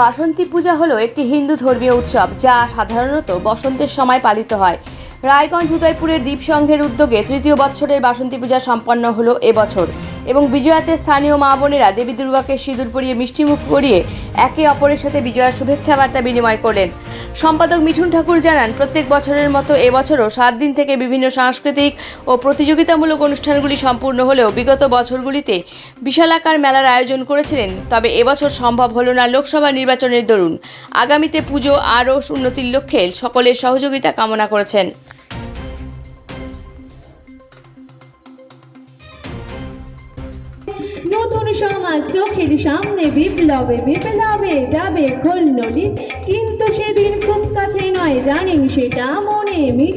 বাসন্তী পূজা হলো একটি হিন্দু ধর্মীয় উৎসব, যা সাধারণত বসন্তের সময় পালিত হয়। রায়গঞ্জ উদয়পুরের দ্বীপ সংঘের উদ্যোগে তৃতীয় বৎসরের বাসন্তী পূজা সম্পন্ন হলো এবছর এবং বিজয়াতে স্থানীয় মা বোনেরা দেবী দুর্গাকে সিঁদুর পরিয়ে মিষ্টিমুখ করিয়ে একে অপরের সাথে বিজয়ার শুভেচ্ছা বার্তা বিনিময় করলেন। সম্পাদক মিঠুন ঠাকুর জানান, প্রত্যেক বছরের মতো এবছরও সাত দিন থেকে বিভিন্ন সাংস্কৃতিক ও প্রতিযোগিতামূলক অনুষ্ঠানগুলি সম্পূর্ণ হলেও বিগত বছরগুলিতে বিশালাকার মেলার আয়োজন করেছিলেন। তবে এবছর সম্ভব হল না লোকসভা নির্বাচনের দরুন। আগামীতে পুজো আরও উন্নতির লক্ষ্যে সকলের সহযোগিতা কামনা করেছেন। নতুন সমাজ চোখের সামনে বিপ্লবে বিপ্লবে যাবে খোলনলি কিন্তু সেদিন খুব কাছে নয় জানেন সেটা মনে মি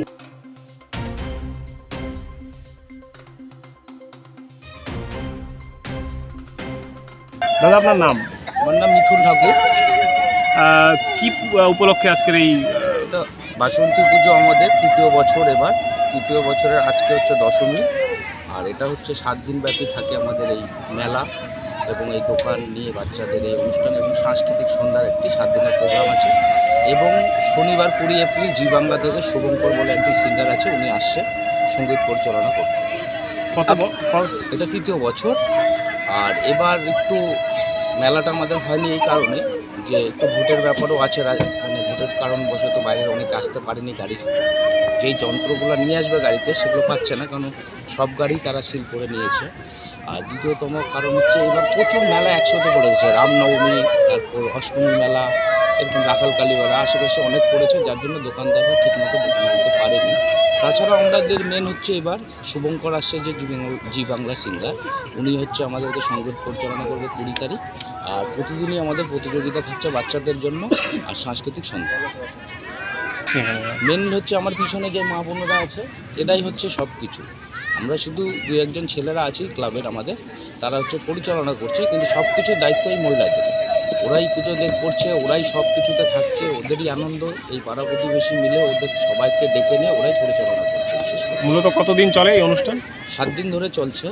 দাদা আপনার নাম? আমার নাম মিঠুন ঠাকুর। আহ, কি উপলক্ষে আজকের এই বাসন্তী পুজো আমাদের তৃতীয় বছর এবার। তৃতীয় বছরের আজকে হচ্ছে দশমী। আর এটা হচ্ছে সাত দিন ব্যাপী থাকে আমাদের এই মেলা এবং এই দোকান নিয়ে বাচ্চাদের এই অনুষ্ঠান এবং সাংস্কৃতিক সন্ধ্যার একটি সাত দিনের প্রোগ্রাম আছে। এবং শনিবার কুড়ি এপ্রিল জি বাংলা থেকে শুভঙ্কর বলে একজন সিঙ্গার আছে উনি আসছে সংগীত পরিচালনা করতে। এটা তৃতীয় বছর। আর এবার একটু মেলাটা আমাদের হয়নি এই কারণে। যে একটু ভোটের ব্যাপারও আছে মানে ভোটের কারণবশত বাইরের অনেকে আসতে পারেনি গাড়ি যেই যন্ত্রগুলো নিয়ে আসবে গাড়িতে সেগুলো পাচ্ছে না, কারণ সব গাড়ি তারা সিল করে নিয়েছে। আর দ্বিতীয়তম কারণ হচ্ছে এবার প্রচুর মেলা একসাথে পড়েছে রামনবমী, তারপর অষ্টমী মেলা, এরকম রাখালকালী মেলা আশেপাশে অনেক পড়েছে যার জন্য দোকানদাররা ঠিকমতো বিক্রি করতে পারেনি। তাছাড়া আমাদের মেন হচ্ছে এবার শুভঙ্কর আসছে যে জি বাংলা- সিঙ্গার উনি হচ্ছে আমাদেরকে সংগীত পরিচালনা করবে কুড়ি তারিখ। আর প্রতিদিনই আমাদের প্রতিযোগিতা থাকছে বাচ্চাদের জন্য আর সাংস্কৃতিক সন্ধ্যা মেন হচ্ছে আমার পিছনে যে মা বোনেরা আছে এটাই হচ্ছে সব কিছু আমরা শুধু দু একজন ছেলেরা আছি ক্লাবের আমাদের তারা হচ্ছে পরিচালনা করছে কিন্তু সব কিছুর দায়িত্ব এই মহিলাদের। ওরাই পুজো দেখ করছে ওরাই সব কিছুতে থাকছে ওদেরই আনন্দ এই পাড়া প্রতিবেশী মিলে ওদের সবাইকে ডেকে নিয়ে ওরাই পরিচালনা করছে মূলত কতদিন চলে এই অনুষ্ঠান? সাত দিন ধরে চলছে।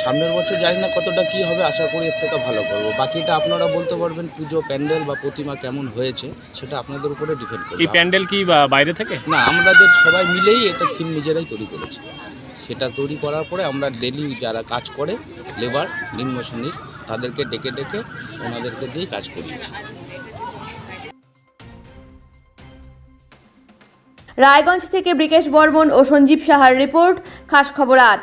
সামনের বছর জানি না কতটা কি হবে আশা করি এর থেকে ভালো করব। বাকিটা আপনারা বলতে পারবেন পুজো প্যান্ডেল বা প্রতিমা কেমন হয়েছে সেটা আপনাদের উপরে ডিপেন্ড এই করবে প্যান্ডেল কি বা বাইরে থেকে? না আমাদের সবাই মিলেই এটা থিম নিজেরাই তৈরি করেছি। সেটা তৈরি করার পরে আমরা ডেলি যারা কাজ করে লেবার নিম্ন শ্রেণির তাদেরকে ডেকে ডেকে ওনাদেরকে দিয়েই কাজ করিয়েছি রায়গঞ্জ থেকে ব্রিকেশ বর্মন ও সঞ্জীব সাহার রিপোর্ট খাস খবর আট।